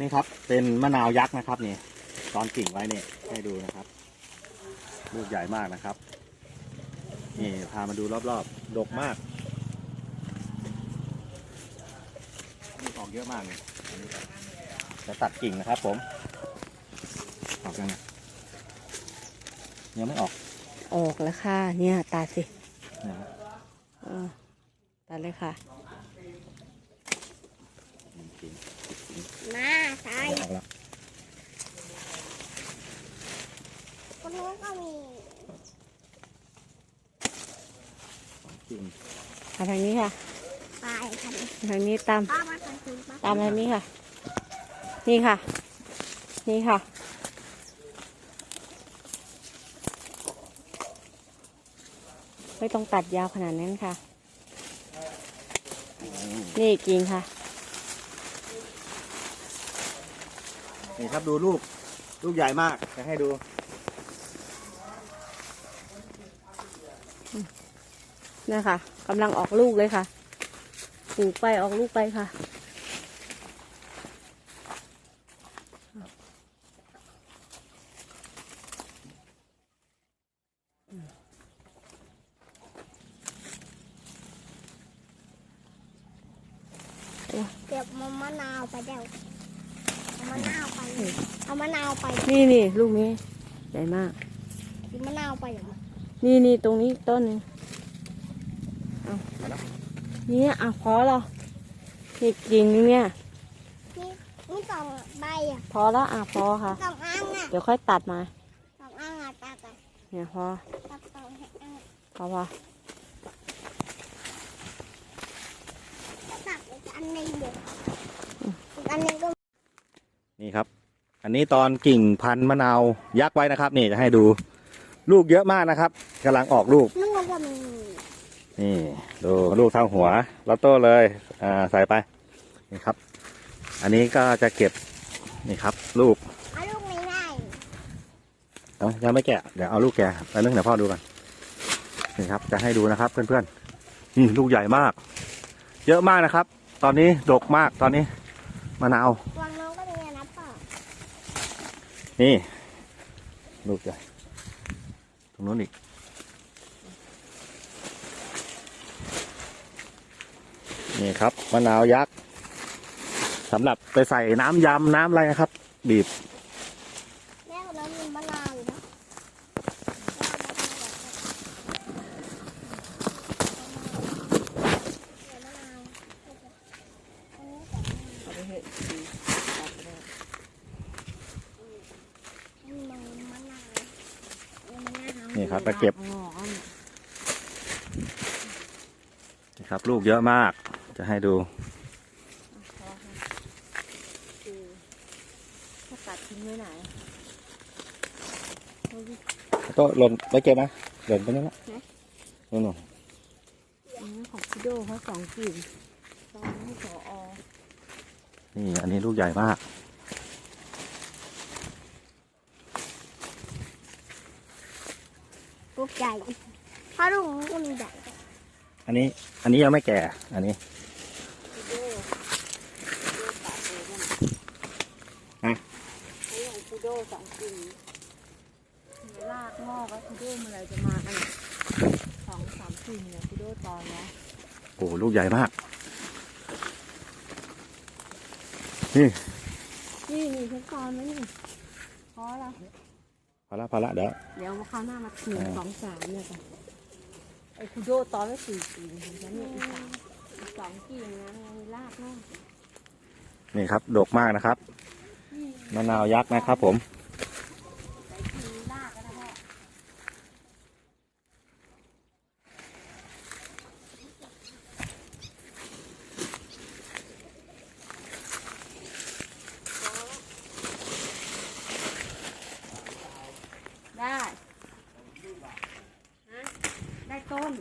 นี่ครับ เป็นมะนาวยักษ์นะครับนี่ตอนกิ่งไว้เนี่ยให้ดูนะครับ ลูกใหญ่มากนะครับ นี่พามาดูรอบๆ ดกมากลูกออกเยอะมากเลยอันนี้จะตัดกิ่งนะครับผม ออกยังไงยังไม่ออก ออกแล้วค่ะ เนี่ยตัดสินะครับเออตัดเลยค่ะ หนึ่งกิ่งสิบกิ่ง มาใช่ ออกแล้ว คนนู้นก็มี สองกิ่งมาทางนี้ค่ะไปคันทางนี้ตาม ป้ามาคันคุณป้าตามทางนี้ค่ะ นี่ค่ะ นี่ค่ะ ไม่ต้องตัดยาวขนาดนั้นค่ะ นี่กิ่งค่ะ นี่ครับดูลูก ลูกใหญ่มากจะให้ดู นะคะกำลังออกลูกเลยค่ะปลูกไปออกลูกไปค่ะ เก็บมะนาวไปเดี๋ยวเอามะนาวไปเอามะนาวไปนี่นี่ลูกนี้ใหญ่มากกินมะนาวไปเหรอ นี่นี่ตรงนี้ต้นหนึง เอานี่อะพอแล้วนี่กิ่งนึงเนี่ยนี่นี่สองใบอะพอแล้วอะพอค่ะ สองอันอะเดี๋ยวค่อยตัดมาสองอันอะตัดอะเนี่ยพอตัดสองอันพอพอตัดอีกอันหนึงเดี๋ยวอีกอันหนึงก็นี่ครับ อันนี้ตอนกิ่งพันธุ์มะนาวยักษ์ไว้นะครับ นี่จะให้ดู ลูกเยอะมากนะครับกำลังออกลูกนึกว่าจะมี นี่ ดูลูกเท่าหัวลอตโต้เลยอ่าใส่ไป นี่ครับ อันนี้ก็จะเก็บ นี่ครับ ลูกเอาลูกไม่ได้เอ้ายังไม่แกะ เดี๋ยวเอาลูกแกะไปเรื่องเดี๋ยวพ่อดูกันนี่ครับ จะให้ดูนะครับ เพื่อนๆนี่ลูกใหญ่มาก เยอะมากนะครับ ตอนนี้ดกมากตอนนี้มะนาววางน้องก็มีนะป่ะนี่ ลูกใหญ่ตรงนู้นอีก นี่ครับมะนาวยักษ์สำหรับไปใส่น้ำยำน้ำอะไรนะครับ บีบแม่คนนั้นมีมะนาวอยู่นะมีมะนาวมีมะนาวนี่ครับมาเก็บอ๋ออ๋อนี่ครับ ลูกเยอะมาก จะให้ดูพอค่ะคือถ้าตัดทิ้งไว้ไหนเอาดิโต๊ะหล่นไปเก็บนะหล่นไปนั่นละนู่นนู่นอันนี้ของพี่โดเขาสองกิ่งตอนนี้สออนี่อันนี้ลูกใหญ่มากลูกใหญ่ถ้าลูกมันก็มีใหญ่อันนี้ อันนี้ยังไม่แก่ อันนี้ พี่โดพี่โดตัดเลยนั่น ฮะ ไอ้ของพี่โด สองกิ่งรากงอกแล้วพี่โดเมื่อไหรจะมากันเนี่ยสองสามกิ่งเนี่ยพี่โดตอนแล้วโอ้ลูกใหญ่มาก นี่นี่นี่ทุกตอนไหมนี่พอละพอละพอละเดี๋ยวเดี๋ยวคราวหน้ามาหนึ่งอ่าสองสามเนี่ยกันไอ้คุโดตอนละสี่กิ่งเห็นไหมเนี่ยอีกสามอีกสองกิ่งนะมีรากเนาะนี่ครับดกมากนะครับมะนาวยักษ์นะครับผม ใส่กิ่งมีรากก็ได้พ่อได้ฮะได้ ต้น